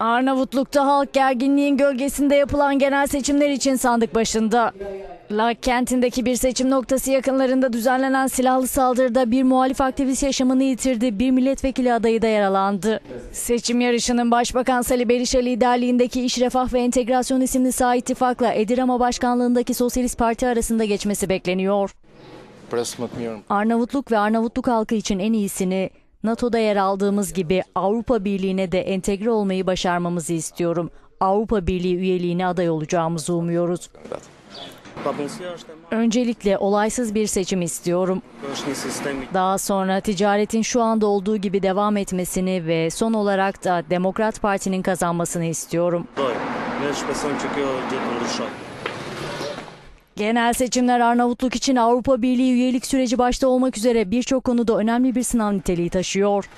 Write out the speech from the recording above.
Arnavutluk'ta halk gerginliğin gölgesinde yapılan genel seçimler için sandık başında. Lak kentindeki bir seçim noktası yakınlarında düzenlenen silahlı saldırıda bir muhalif aktivist yaşamını yitirdi. Bir milletvekili adayı da yaralandı. Seçim yarışının Başbakan Salih Berisha liderliğindeki İş Refah ve Entegrasyon isimli sağ ittifakla Edirama Başkanlığındaki Sosyalist Parti arasında geçmesi bekleniyor. Arnavutluk ve Arnavutluk halkı için en iyisini NATO'da yer aldığımız gibi Avrupa Birliği'ne de entegre olmayı başarmamızı istiyorum. Avrupa Birliği üyeliğine aday olacağımızı umuyoruz. Öncelikle olaysız bir seçim istiyorum. Daha sonra ticaretin şu anda olduğu gibi devam etmesini ve son olarak da Demokrat Parti'nin kazanmasını istiyorum. Genel seçimler Arnavutluk için Avrupa Birliği üyelik süreci başta olmak üzere birçok konuda önemli bir sınav niteliği taşıyor.